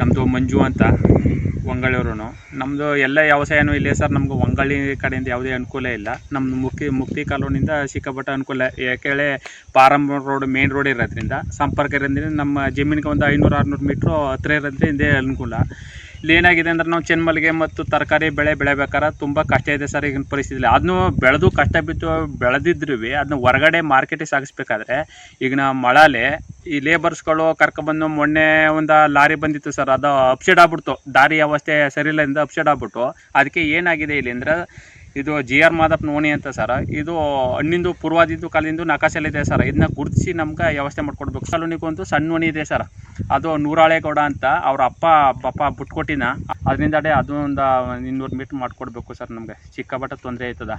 ನಮ್ಮದು ಮಂಜು ಅಂತ ಒಂಗಳೂರು ನಮ್ಮದು ಎಲ್ಲ ವ್ಯವಸಾಯನೂ ಇಲ್ಲೇ ಸರ್, ನಮ್ಗೆ ಒಂಗಳಿ ಕಡೆಯಿಂದ ಯಾವುದೇ ಅನುಕೂಲ ಇಲ್ಲ. ನಮ್ಮ ಮುಕ್ತಿ ಮುಕ್ತಿ ಕಾಲೋನಿಂದ ಸಿಕ್ಕಾಪಟ್ಟೆ ಅನುಕೂಲ. ಯಾಕೇಳೆ ಪಾರಂ ರೋಡ್, ಮೇನ್ ರೋಡ್ ಇರೋದ್ರಿಂದ, ಸಂಪರ್ಕ ಇರೋದ್ರಿಂದ ನಮ್ಮ ಜಮೀನಿಗೆ ಒಂದು ಐನೂರು, ಆರುನೂರು ಮೀಟ್ರು ಹತ್ರ ಇರೋದ್ರಿಂದ ಅನುಕೂಲ. ಇಲ್ಲಿ ಏನಾಗಿದೆ ಅಂದ್ರೆ ನಾವು ಚೆನ್ಮಲ್ಲಿಗೆ ಮತ್ತು ತರಕಾರಿ ಬೆಳೆ ಬೆಳೆಬೇಕಾದ್ರೆ ತುಂಬ ಕಷ್ಟ ಇದೆ ಸರ್ ಈಗಿನ ಪರಿಸ್ಥಿತಿಯಲ್ಲಿ ಅದನ್ನು ಬೆಳೆದು ಕಷ್ಟ ಬಿದ್ದು ಬೆಳೆದಿದ್ರು ಅದನ್ನ ಹೊರಗಡೆ ಮಾರ್ಕೆಟಿಗೆ ಸಾಗಿಸ್ಬೇಕಾದ್ರೆ ಈಗಿನ ಮಳಲೆ ಈ ಲೇಬರ್ಸ್ಗಳು ಕರ್ಕೊಬಂದು ಮೊನ್ನೆ ಒಂದು ಲಾರಿ ಬಂದಿತ್ತು ಸರ್, ಅದು ಅಪ್ಸೆಟ್ ಆಗ್ಬಿಡ್ತು. ದಾರಿ ಸರಿ ಇಲ್ಲದಿಂದ ಅಪ್ಸೆಟ್ ಆಗ್ಬಿಟ್ಟು ಅದಕ್ಕೆ ಏನಾಗಿದೆ ಇಲ್ಲಿ ಅಂದ್ರೆ ಇದು ಜಿ ಆರ್ ಮಾದಪ್ಪ ಓಣಿ ಅಂತ ಸರ್. ಇದು ಹಣ್ಣಿಂದು ಪೂರ್ವಾದಿದ್ದು ಕಾಲದಿಂದ ನಕಾಸಲ್ಲಿದೆ ಸರ್. ಇದನ್ನ ಗುರುತಿಸಿ ನಮ್ಗೆ ವ್ಯವಸ್ಥೆ ಮಾಡ್ಕೊಡ್ಬೇಕು. ಸಲೂನಿಗೂ ಒಂದು ಸಣ್ಣ ಓಣಿ ಇದೆ ಸರ್. ಅದು ನೂರಾಳೆಗೌಡ ಅಂತ ಅವ್ರ ಅಪ್ಪ ಪಾಪ ಬಿಟ್ಕೊಟ್ಟಿನ. ಅದರಿಂದ ಅದು ಒಂದು ಇನ್ನೂರು ಮೀಟ್ರ್ ಮಾಡಿಕೊಡ್ಬೇಕು ಸರ್ ನಮಗೆ. ಸಿಕ್ಕಾಪಟ್ಟೆ ತೊಂದರೆ ಆಯ್ತದ.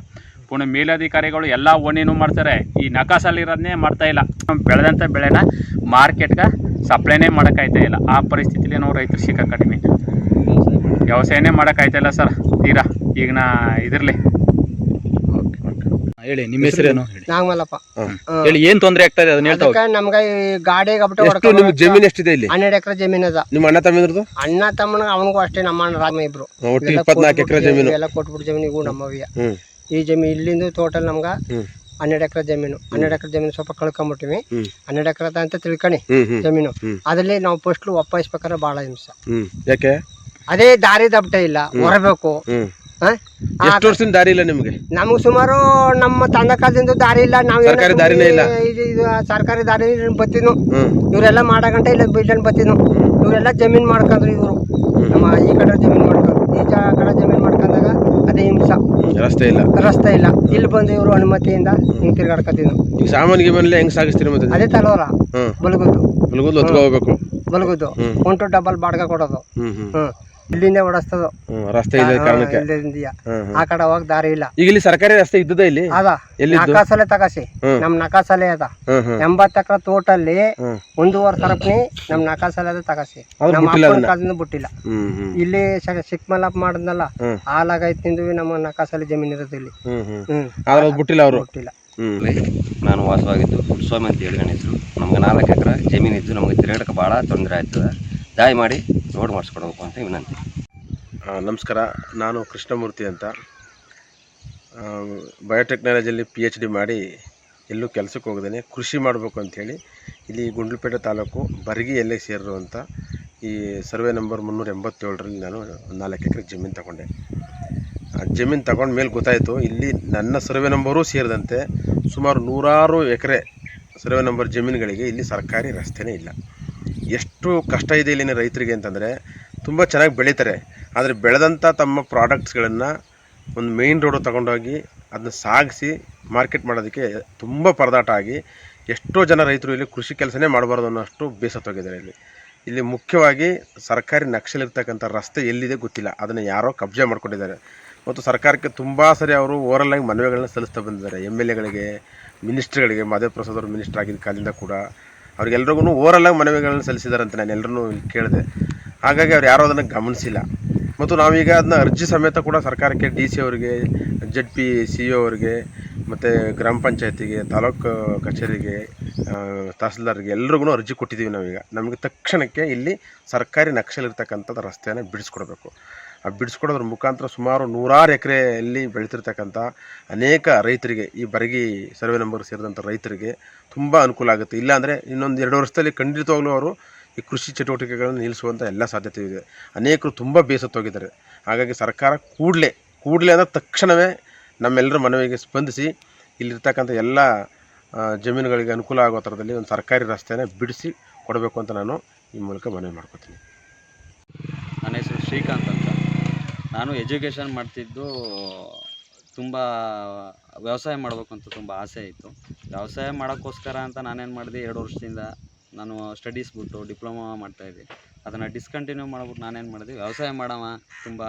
ಪುನಃ ಮೇಲಧಿಕಾರಿಗಳು ಎಲ್ಲ ಓಣಿನೂ ಮಾಡ್ತಾರೆ. ಈ ನಕಾಸಲ್ಲಿರೋದನ್ನೇ ಮಾಡ್ತಾ ಇಲ್ಲ. ಬೆಳೆದಂಥ ಬೆಳೆನ ಮಾರ್ಕೆಟ್ಗೆ ಸಪ್ಲೈನೇ ಮಾಡೋಕ್ಕಾಯ್ತಾ ಇಲ್ಲ. ಆ ಪರಿಸ್ಥಿತಿಲಿ ನಾವು ರೈತರು ಸಿಕ್ಕ ಕಡಿಮೆ. ವ್ಯವಸಾಯನೇ ಮಾಡೋಕ್ಕಾಯ್ತಾ ಇಲ್ಲ ಸರ್. ತೀರಾ. ಈಗ ನಾ ಇದರಲ್ಲಿ ಹೇಳಿ ನಿಮ್ಮ ಹೆಸರೇನು ಹೇಳಿ. ನಾಗಮಲ್ಲಪ್ಪ. ಹೇಳಿ ಏನ್ ತೊಂದರೆ ಆಗ್ತಾ ಇದೆ ಅದನ್ನ ಹೇಳ್ತಾ ಹೋಗಿ. ಅದಕ್ಕೆ ನಮ್ಗೆ ಈ ಗಾಡಿಗೆ ಹಬ್ಬಟ ಎಷ್ಟು ನಿಮ್ಗೆ ಜಮೀನು ಎಷ್ಟಿದೆ ಇಲ್ಲಿ? ಹನ್ನೆರಡು ಎಕರೆ ಜಮೀನ್ ಅದ. ನಿಮ್ಮ ಅಣ್ಣ ತಮ್ಮಿದ್ರದ್ದು ಅಣ್ಣ ತಮ್ಮನ ಅವನಿಗೂ ಅಷ್ಟೇ ನಮ್ಮ ಅಣ್ಣ ರಾಮ ಇಬ್ರು. ಒಟ್ಟು ಇಪ್ಪತ್ನಾಲ್ಕು ಎಕರೆ ಜಮೀನು. ಎಲ್ಲ ಕೊಟ್ಬಿಟ್ಟು ಜಮೀನಿಗೂ ನಮ್ಮವಿಯ ಹ್ಮ್. ಈ ಜಮೀನು ಇಲ್ಲಿಂದ ಟೋಟಲ್ ನಮ್ಗ ಹ್ಮ್. ಹನ್ನೆರಡು ಎಕರೆ ಜಮೀನು. ಹನ್ನೆರಡು ಎಕರೆ ಜಮೀನು ಸ್ವಲ್ಪ ಕಳ್ಕೊಂಡ್ಬಿಟ್ಟಿವಿ ಹ್ಮ್. ಹನ್ನೆರಡು ಎಕರೆ ಅಂತ ತಿಳ್ಕಣಿ ಹ್ಮ್ ಹ್ಮ್. ಜಮೀನು. ಹ್ಮ್. ಅದ್ರಲ್ಲಿ ನಾವು ಫಸ್ಟ್ ಒಪ್ಪಾಯಿಸ್ಬೇಕಾದ್ರೆ ಬಹಳ ಹಿಂಸೆ. ಹ್ಮ್. ಯಾಕೆ? ಅದೇ ದಾರಿ ದಬ್ಬಟ ಇಲ್ಲ. ಹೊರಬೇಕು. ಹ್ಮ್. ಎಷ್ಟು ವರ್ಷದಿಂದ ದಾರಿ ಇಲ್ಲ ನಿಮಗೆ? ನಮಗೆ ಸುಮಾರು ನಮ್ಮ ತಂದೆ ಕಾಲದಿಂದ ದಾರಿ ಇಲ್ಲ. ನಾವು ಸರ್ಕಾರಿ ದಾರಿನೇ ಇಲ್ಲ? ಇದು ಸರ್ಕಾರಿ ದಾರಿ ಬತ್ತಿದ್ನು. ಇವರೆಲ್ಲ ಮಾಡಗಂಟ ಇಲ್ಲ ಬಿಲ್ಡನ್ ಬತ್ತಿದ್ನು. ಇವರೆಲ್ಲ ಜಮೀನ್ ಮಾಡ್ಕೊಂಡ್ರು ಇವರು. ನಮ್ಮ ಈ ಕಡೆ ಜಮೀನ್ ಮಾಡ್ಕೊಂಡ್ರು ಈ ಕಡೆ ಜಮೀನ್ ಮಾಡ್ಕೊಂಡಾಗ ಅದೇ ಹಿಂಸ. ರಸ್ತೆ ಇಲ್ಲ. ರಸ್ತೆ ಇಲ್ಲ. ಇಲ್ಲಿ ಬಂದು ಇವರು ಅನುಮತಿಯಿಂದ ಹಿಂಗ್ ತಿರ್ಗಾಡ್ಕೊತಿದ್ನು ಈಗ ಸಾಮಾನ್ಯ ಗಿಮನ್ಲೆ ಹೆಂಗ್ ಸಾಗಿಸ್ತೀರಿ ಮತ್ತೆ? ಅದೇ ತಲೋರ ಬಲಗುದ್ದು. ಬಲಗುದ್ದು ಹೋಗ್ಬೇಕು ಬಲಗುದ್ದು. ಹ್ಮ್. ಒಂಟು ಡಬಲ್ ಬಾಡ್ಗ ಕೊಡೋದು. ಹ್ಮ್. ಇಲ್ಲಿಂದ ಓಡಿಸ್ತದು ಹ್ಮ್ ರಸ್ತೆ ಇಲ್ಲ ಕಾರಣಕ್ಕೆ. ಇಲ್ಲಿಂದ ಹ್ಮ್ ಆ ಕಡೆ ಹೋಗಿ ದಾರಿ ಇಲ್ಲ. ಈಗ ಇಲ್ಲಿ ಸರ್ಕಾರಿ ರಸ್ತೆ ಇದ್ದದ ಇಲ್ಲಿ? ಅದ? ಎಲ್ಲಿದ್ದು? ನಕಾಸಲೆ ತಗಸಿ. ಹ್ಮ್. ನಮ್ ನಕಾಸಲೆ ಅದ. ಹ್ಮ್ ಹ್ಮ್. ಎಂಬತ್ತು ಎಕರೆ ತೋಟಲ್ಲಿ ಹ್ಮ್. ಒಂದೂವರೆ ಸರಪಣಿ ನಮ್ ನಕಾಸಲೆ ಅದ ತಗಸಿ. ಅವ್ರು ನಮ್ಮ ಬಿಟ್ಟಿಲ್ಲ ಅಪ್ಪನ ಅದನ್ನ? ಕಾಲದಿಂದ ಬಿಟ್ಟಿಲ್ಲ. ಹ್ಮ್ ಹ್ಮ್. ಇಲ್ಲಿ ಸಿಕ್ಮಲಪ್ ಮಾಡಿದ್ನಲ್ಲ ಹ್ಮ್. ಹಾಲಾಗೈತ್ ತಿಂದ್ವಿ ನಮ್ಮ ನಕಾಸಲೆ ಜಮೀನ್ ಇರೋದು ಇಲ್ಲಿ. ಹ್ಮ್ ಹ್ಮ್. ಹ್ಮ್. ಆದ್ರೆ ಅದ್ ಬಿಟ್ಟಿಲ್ಲ ಅವರು? ಬಿಟ್ಟಿಲ್ಲ. ಹ್ಮ್. ನಾನು ವಾಸವಾಗಿದ್ದು ಸ್ವಾಮಿ ಅಂತ ಹೇಳಿ ಹೆಸರು. ನಮ್ಗೆ ನಾಲ್ಕು ಎಕರೆ ಜಮೀನಿದ್ದು ನಮಗೆ ತಿರುಗಾಡಕ್ಕೆ ಭಾಳ ತೊಂದರೆ ಆಯ್ತದೆ. ದಯ ಮಾಡಿ ರೋಡ್ ಮಾಡಿಸ್ಕೊಡ್ಬೇಕು ಅಂತ ವಿನಂತಿ ನಮಸ್ಕಾರ. ನಾನು ಕೃಷ್ಣಮೂರ್ತಿ ಅಂತ. ಬಯೋಟೆಕ್ನಾಲಜಿಯಲ್ಲಿ ಪಿ ಎಚ್ ಡಿ ಮಾಡಿ ಎಲ್ಲೂ ಕೆಲಸಕ್ಕೆ ಹೋಗದೇನೆ. ಕೃಷಿ ಮಾಡಬೇಕು ಅಂಥೇಳಿ ಇಲ್ಲಿ ಗುಂಡ್ಲುಪೇಟೆ ತಾಲೂಕು ಬರಗಿ ಎಲ್ಲೇ ಸೇರಿರುವಂಥ ಈ ಸರ್ವೆ ನಂಬರ್ ಮುನ್ನೂರ ಎಂಬತ್ತೇಳರಲ್ಲಿ ನಾನು ನಾಲ್ಕು ಎಕರೆ ಜಮೀನು ತಗೊಂಡೆ. ಜಮೀನು ತಗೊಂಡ ಮೇಲೆ ಗೊತ್ತಾಯಿತು. ಇಲ್ಲಿ ನನ್ನ ಸರ್ವೆ ನಂಬರೂ ಸೇರಿದಂತೆ ಸುಮಾರು ನೂರಾರು ಎಕರೆ ಸರ್ವೆ ನಂಬರ್ ಜಮೀನುಗಳಿಗೆ ಇಲ್ಲಿ ಸರ್ಕಾರಿ ರಸ್ತೆನೇ ಇಲ್ಲ. ಎಷ್ಟು ಕಷ್ಟ ಇದೆ ಇಲ್ಲಿನ ರೈತರಿಗೆ ಅಂತಂದರೆ ತುಂಬ ಚೆನ್ನಾಗಿ ಬೆಳೀತಾರೆ. ಆದರೆ ಬೆಳೆದಂಥ ತಮ್ಮ ಪ್ರಾಡಕ್ಟ್ಸ್ಗಳನ್ನು ಒಂದು ಮೇಯ್ನ್ ರೋಡು ತಗೊಂಡೋಗಿ ಅದನ್ನ ಸಾಗಿಸಿ ಮಾರ್ಕೆಟ್ ಮಾಡೋದಕ್ಕೆ ತುಂಬ ಪರದಾಟ ಆಗಿ ಎಷ್ಟೋ ಜನ ರೈತರು ಇಲ್ಲಿ ಕೃಷಿ ಕೆಲಸನೇ ಮಾಡಬಾರ್ದು ಅನ್ನೋಷ್ಟು ಬೇಸತ್ತೋಗಿದ್ದಾರೆ ಇಲ್ಲಿ. ಇಲ್ಲಿ ಮುಖ್ಯವಾಗಿ ಸರ್ಕಾರಿ ನಕ್ಷಲಿರ್ತಕ್ಕಂಥ ರಸ್ತೆ ಎಲ್ಲಿದೆ ಗೊತ್ತಿಲ್ಲ. ಅದನ್ನು ಯಾರೋ ಕಬ್ಜೆ ಮಾಡ್ಕೊಂಡಿದ್ದಾರೆ. ಮತ್ತು ಸರ್ಕಾರಕ್ಕೆ ತುಂಬ ಸರಿ ಅವರು ಓರಲ್ಲಾಗಿ ಮನವಿಗಳನ್ನ ಸಲ್ಲಿಸ್ತಾ ಬಂದಿದ್ದಾರೆ. ಎಂ ಎಲ್ ಎಗಳಿಗೆ ಮಿನಿಸ್ಟ್ರ್ಗಳಿಗೆ ಮಾದೇವ್ ಪ್ರಸಾದ್ ಅವರು ಮಿನಿಸ್ಟರ್ ಆಗಿದ್ದ ಕಾಲದಿಂದ ಕೂಡ. ಅವ್ರಿಗೆಲ್ರಿಗೂ ಓರಲ್ಲಾಗಿ ಮನವಿಗಳನ್ನ ಅಂತ ನಾನು ಎಲ್ಲರೂ ಕೇಳಿದೆ. ಹಾಗಾಗಿ ಅವ್ರು ಯಾರೂ ಅದನ್ನು ಗಮನಿಸಿಲ್ಲ. ಮತ್ತು ನಾವೀಗ ಅದನ್ನ ಅರ್ಜಿ ಸಮೇತ ಕೂಡ ಸರ್ಕಾರಕ್ಕೆ, ಡಿ ಸಿ ಅವರಿಗೆ, ಜಡ್ ಪಿ ಸಿ ಇ ಅವರಿಗೆ, ಮತ್ತು ಗ್ರಾಮ ಪಂಚಾಯತಿಗೆ, ತಾಲೂಕು ಕಚೇರಿಗೆ ತಹಸೀಲ್ದಾರ್ಗೆ ಎಲ್ರಿಗೂ ಅರ್ಜಿ ಕೊಟ್ಟಿದ್ದೀವಿ ನಾವೀಗ. ನಮಗೆ ತಕ್ಷಣಕ್ಕೆ ಇಲ್ಲಿ ಸರ್ಕಾರಿ ನಕ್ಷಲಿರ್ತಕ್ಕಂಥದ್ದು ರಸ್ತೆಯನ್ನು ಬಿಡಿಸ್ಕೊಡ್ಬೇಕು. ಆ ಬಿಡಿಸ್ಕೊಡೋದ್ರ ಮುಖಾಂತರ ಸುಮಾರು ನೂರಾರು ಎಕರೆಯಲ್ಲಿ ಬೆಳೀತಿರ್ತಕ್ಕಂಥ ಅನೇಕ ರೈತರಿಗೆ, ಈ ಬರಗಿ ಸರ್ವೆ ನಂಬರ್ ಸೇರಿದಂಥ ರೈತರಿಗೆ ತುಂಬ ಅನುಕೂಲ ಆಗುತ್ತೆ. ಇಲ್ಲಾಂದರೆ ಇನ್ನೊಂದು ಎರಡು ವರ್ಷದಲ್ಲಿ ಖಂಡಿತವಾಗ್ಲೂ ಅವರು ಈ ಕೃಷಿ ಚಟುವಟಿಕೆಗಳನ್ನು ನಿಲ್ಲಿಸುವಂಥ ಎಲ್ಲ ಸಾಧ್ಯತೆ ಇದೆ ಅನೇಕರು ತುಂಬ ಬೇಸತ್ತೋಗಿದ್ದಾರೆ ಹಾಗಾಗಿ ಸರ್ಕಾರ ಕೂಡಲೇ ಕೂಡಲೇ ಅಂದರೆ ತಕ್ಷಣವೇ ನಮ್ಮೆಲ್ಲರ ಮನವಿಗೆ ಸ್ಪಂದಿಸಿ ಇಲ್ಲಿರ್ತಕ್ಕಂಥ ಎಲ್ಲ ಜಮೀನುಗಳಿಗೆ ಅನುಕೂಲ ಆಗೋ ಥರದಲ್ಲಿ ಒಂದು ಸರ್ಕಾರಿ ರಸ್ತೆನ ಬಿಡಿಸಿ ಕೊಡಬೇಕು ಅಂತ ನಾನು ಈ ಮೂಲಕ ಮನವಿ ಮಾಡ್ಕೊತೀನಿ. ನನ್ನ ಹೆಸರು ಶ್ರೀಕಾಂತ್ ಅಂತ. ನಾನು ಎಜುಕೇಷನ್ ಮಾಡ್ತಿದ್ದು ತುಂಬ ವ್ಯವಸಾಯ ಮಾಡಬೇಕು ಅಂತ ತುಂಬ ಆಸೆ ಇತ್ತು. ವ್ಯವಸಾಯ ಮಾಡೋಕ್ಕೋಸ್ಕರ ಅಂತ ನಾನೇನು ಮಾಡಿದೆ, ಎರಡು ವರ್ಷದಿಂದ ನಾನು ಸ್ಟಡೀಸ್ ಬಿಟ್ಟು ಡಿಪ್ಲೊಮಾ ಮಾಡ್ತಾಯಿದ್ದೆ ಅದನ್ನು ಡಿಸ್ಕಂಟಿನ್ಯೂ ಮಾಡ್ಬಿಟ್ಟು ನಾನೇನು ಮಾಡಿದೆ, ವ್ಯವಸಾಯ ಮಾಡೋಣ ತುಂಬ,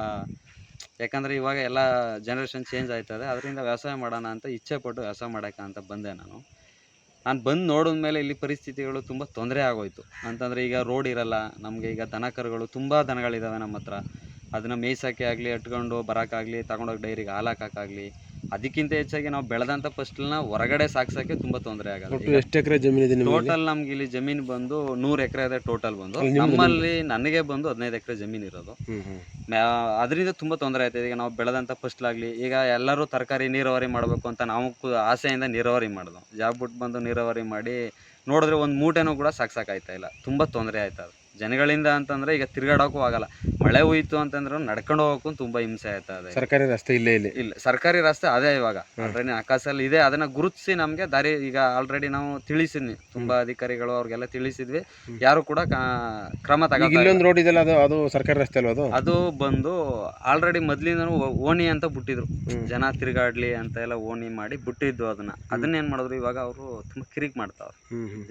ಯಾಕಂದರೆ ಇವಾಗ ಎಲ್ಲ ಜನ್ರೇಷನ್ ಚೇಂಜ್ ಆಯ್ತದೆ, ಅದರಿಂದ ವ್ಯವಸಾಯ ಮಾಡೋಣ ಅಂತ ಇಚ್ಛೆ ಪಟ್ಟು ವ್ಯವಸಾಯ ಮಾಡೋಕೆ ಅಂತ ಬಂದೆ ನಾನು. ನಾನು ಬಂದು ನೋಡಿದ ಮೇಲೆ ಇಲ್ಲಿ ಪರಿಸ್ಥಿತಿಗಳು ತುಂಬ ತೊಂದರೆ ಆಗೋಯ್ತು. ಅಂತಂದರೆ ಈಗ ರೋಡ್ ಇರಲ್ಲ, ನಮಗೆ ಈಗ ದನ ಕರುಗಳು ತುಂಬ ದನಗಳಿದ್ದಾವೆ ನಮ್ಮ ಹತ್ರ. ಅದನ್ನು ಮೇಯ್ಸೋಕ್ಕೆ ಆಗಲಿ ಅಟ್ಕೊಂಡು ಬರೋಕ್ಕಾಗಲಿ ತಗೊಂಡೋಗಿ ಡೈರಿಗೆ ಹಾಲು ಹಾಕೋಕ್ಕಾಗಲಿ ಅದಕ್ಕಿಂತ ಹೆಚ್ಚಾಗಿ ನಾವು ಬೆಳೆದಂಥ ಫಸ್ಟ್ನ ಹೊರಗಡೆ ಸಾಕ್ಸೋಕ್ಕೆ ತುಂಬ ತೊಂದರೆ ಆಗುತ್ತೆ ಎಷ್ಟು ಎಕರೆ ಜಮೀನಿದೆ ಟೋಟಲ್ ನಮ್ಗೆ ಇಲ್ಲಿ ಜಮೀನು ಬಂದು ನೂರು ಎಕರೆ ಇದೆ ಟೋಟಲ್ ಬಂದು. ನಮ್ಮಲ್ಲಿ ನನಗೆ ಬಂದು ಹದಿನೈದು ಎಕರೆ ಜಮೀನು ಇರೋದು. ಅದರಿಂದ ತುಂಬ ತೊಂದರೆ ಆಯ್ತದೆ. ಈಗ ನಾವು ಬೆಳೆದಂಥ ಫಸ್ಟ್ಲಾಗಲಿ ಈಗ ಎಲ್ಲರೂ ತರಕಾರಿ ನೀರಾವರಿ ಮಾಡಬೇಕು ಅಂತ ನಾವು ಆಸೆಯಿಂದ ನೀರಾವರಿ ಮಾಡಿದ್ವು ಜಾಬ್ ಬಿಟ್ಟು ಬಂದು ನೀರಾವರಿ ಮಾಡಿ ನೋಡಿದ್ರೆ ಒಂದು ಮೂಟೆನೂ ಕೂಡ ಸಾಕ್ಸೋಕ್ಕಾಯ್ತಾ ಇಲ್ಲ. ತುಂಬ ತೊಂದರೆ ಆಯ್ತದೆ. ಜನಗಳಿಂದ ಅಂತಂದ್ರೆ ಈಗ ತಿರ್ಗಾಡೋಕ್ಕೂ ಆಗಲ್ಲ. ಮಳೆ ಹೋಯ್ತು ಅಂತಂದ್ರೆ ನಡ್ಕೊಂಡು ಹೋಗೋಕ್ಕೂ ತುಂಬಾ ಹಿಂಸೆ ಆಯ್ತಾ ಅದೇ ಸರ್ಕಾರಿ ರಸ್ತೆ ಇಲ್ಲೇ ಇಲ್ಲಿ. ಇಲ್ಲ ಸರ್ಕಾರಿ ರಸ್ತೆ ಅದೇ ಇವಾಗ. ಆಲ್ರೆಡಿ ಆಕಾಶಲ್ಲಿ ಇದೆ. ಅದನ್ನ ಗುರುತಿಸಿ ನಮಗೆ ದಾರಿ ಈಗ ಆಲ್ರೆಡಿ ನಾವು ತಿಳಿಸಿದ್ವಿ. ತುಂಬಾ ಅಧಿಕಾರಿಗಳು ಅವ್ರಿಗೆಲ್ಲ ತಿಳಿಸಿದ್ವಿ. ಯಾರು ಕೂಡ ಕ್ರಮ ಈಗ ಇಲ್ಲೊಂದು ರೋಡ್ ಇದೆಯಲ್ಲ ಅದು ಅದು ಸರ್ಕಾರಿ ರಸ್ತೆ ಅಲ್ವಾ ಅದು? ಅದು ಬಂದು ಆಲ್ರೆಡಿ ಮೊದ್ಲಿಂದ ಓಣಿ ಅಂತ ಬಿಟ್ಟಿದ್ರು. ಜನ ತಿರುಗಾಡ್ಲಿ ಅಂತ ಎಲ್ಲ ಓಣಿ ಮಾಡಿ ಬಿಟ್ಟಿದ್ದು ಅದನ್ನ. ಅದನ್ನ ಏನ್ ಮಾಡಿದ್ರು ಇವಾಗ ಅವರು ತುಂಬಾ ಕಿರಿಕ್ ಮಾಡ್ತಾವ್ರು.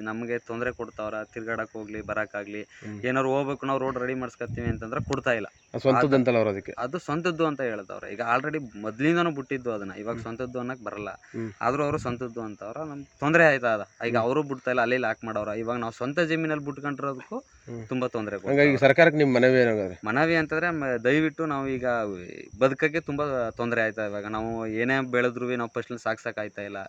ನಮಗೆ ತೊಂದರೆ ಕೊಡ್ತಾವ್ರ. ತಿರ್ಗಾಡಕ್ ಹೋಗ್ಲಿ ಬರಕ್ಕಾಗ್ಲಿ ಏನಾರು ಹೋಗ್ಬೇಕು ನಾವು ರೋಡ್ ರೆಡಿ ಮಾಡಿಸ್ಕತ್ತೀವಿ ಅಂತಂದ್ರೆ ಕೊಡ್ತಾ ಇಲ್ಲ. ಅದು ಸ್ವಂತದ್ದಂತಲ್ಲ ಅವ್ರು ಅದಕ್ಕೆ. ಅದು ಸ್ವಂತದ್ದು ಅಂತ ಹೇಳ್ತಾವ್ರ ಈಗ ಆಲ್ರೆಡಿ ಮೊದ್ಲಿಂದನೂ ಬಿಟ್ಟಿದ್ದು ಅದನ್ನ ಇವಾಗ ಸ್ವಂತದ್ದು ಅನ್ನಕ್ ಬರಲ್ಲ. ಆದ್ರೂ ಅವರು ಸ್ವಂತದ್ದು ಅಂತವ್ರ ನಮ್ ತೊಂದರೆ ಆಯ್ತಾ ಅದ. ಈಗ ಅವರು ಬಿಡ್ತಾ ಇಲ್ಲ ಅಲ್ಲಿ ಲಾಕ್ ಮಾಡೋರ. ಇವಾಗ ನಾವು ಸ್ವಂತ ಜಮೀನಲ್ಲಿ ಬಿಟ್ಕೊಂಡಿರೋದಕ್ಕೂ. ತುಂಬಾ ತೊಂದರೆ ಈಗ ಸರ್ಕಾರಕ್ಕೆ ನಿಮ್ಮ ಮನವಿ ಏನಾಗುತ್ತೆ ಮನವಿ ಅಂತಂದ್ರೆ ದಯವಿಟ್ಟು ನಾವು ಈಗ ಬದುಕಕ್ಕೆ ತುಂಬಾ ತೊಂದರೆ ಆಯ್ತಾ ಇವಾಗ. ನಾವು ಏನೇ ಬೆಳೆದ್ರು ನಾವು ಫಸ್ಟ್ ಸಾಕ್ಸಕ್ ಆಯ್ತಾ ಇಲ್ಲ.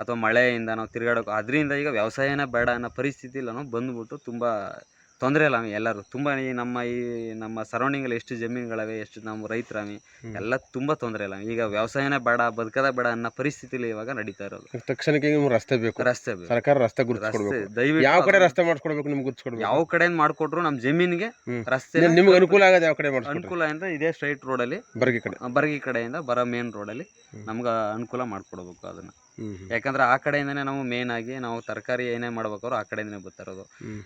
ಅಥವಾ ಮಳೆಯಿಂದ ನಾವು ತಿರ್ಗಾಡೋಕೆ ಅದರಿಂದ ಈಗ ವ್ಯವಸಾಯನೇ ಬೇಡ ಅನ್ನೋ ಪರಿಸ್ಥಿತಿಲ್ಲ ನಾವು ಬಂದ್ಬಿಟ್ಟು ತುಂಬಾ ತೊಂದರೆ ಇಲ್ಲ ಎಲ್ಲರೂ. ತುಂಬ ಈ ನಮ್ಮ ಈ ನಮ್ಮ ಸರೌಂಡಿಂಗಲ್ಲಿ ಎಷ್ಟು ಜಮೀನುಗಳಿವೆ ಎಷ್ಟು ನಮ್ಮ ರೈತರಾಮಿ. ಎಲ್ಲ ತುಂಬ ತೊಂದರೆ ಇಲ್ಲ ಈಗ ವ್ಯವಸಾಯನೇ ಬೇಡ ಬದುಕದ ಬೇಡ ಅನ್ನೋ ಪರಿಸ್ಥಿತಿಲಿ ಇವಾಗ ನಡೀತಾ ಇರೋದು. ತಕ್ಷಣಕ್ಕೆ ನಿಮ್ಗೆ ರಸ್ತೆ ಬೇಕು. ರಸ್ತೆ ಬೇಕು. ಸರ್ಕಾರ ರಸ್ತೆ ರಸ್ತೆ ಗುರುತಿಸ್ಕೊಡ್ಬೇಕು ದಯವಿಟ್ಟು ಯಾವ ಕಡೆ ರಸ್ತೆ ಮಾಡಿಸ್ಕೊಡ್ಬೇಕು ನಿಮ್ಗೆ ಗುರುತಿಸ್ಕೊಡ್ಬೇಕು? ಯಾವ ಕಡೆ ಮಾಡ್ಕೊಟ್ರು ನಮ್ಮ ಜಮೀನಿಗೆ ಹ್ಮ್. ರಸ್ತೆ ನಿಮ್ಗೆ ಅನುಕೂಲ ಆಗೋದು ಯಾವ ಕಡೆ ಮಾಡಿಸ್ಕೊಡ್ಬೇಕು? ಅನುಕೂಲ ಅಂತ ಇದೇ ಸ್ಟ್ರೈಟ್ ರೋಡಲ್ಲಿ ಬರ್ಗಿ ಕಡೆ. ಬರ್ಗಿ ಕಡೆಯಿಂದ ಬರೋ ಮೇನ್ ರೋಡಲ್ಲಿ. ನಮ್ಗೆ ಅನುಕೂಲ ಮಾಡಿಕೊಡ್ಬೇಕು ಅದನ್ನ. ಯಾಕಂದ್ರೆ ಆ ಕಡೆಯಿಂದನೇ ನಾವು ಮೇನ್ ಆಗಿ ನಾವು ತರಕಾರಿ ಏನೇ ಮಾಡ್ಬೇಕಾದ್ರು ಆ ಕಡೆಯಿಂದನೇ ಬರ್ತಿರೋದು.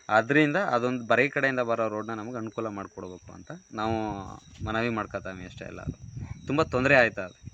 ಅದರಿಂದ ಅದೊಂದು ಬರೀ ಕಡೆಯಿಂದ ಬರೋ ರೋಡ್ನ ನಮ್ಗೆ ಅನುಕೂಲ ಮಾಡಿಕೊಡ್ಬೇಕು ಅಂತ ನಾವು ಮನವಿ ಮಾಡ್ಕೊತಾವೆ ಅಷ್ಟೇ ಎಲ್ಲ ತುಂಬ ತೊಂದರೆ ಆಯ್ತಾ ಅದು.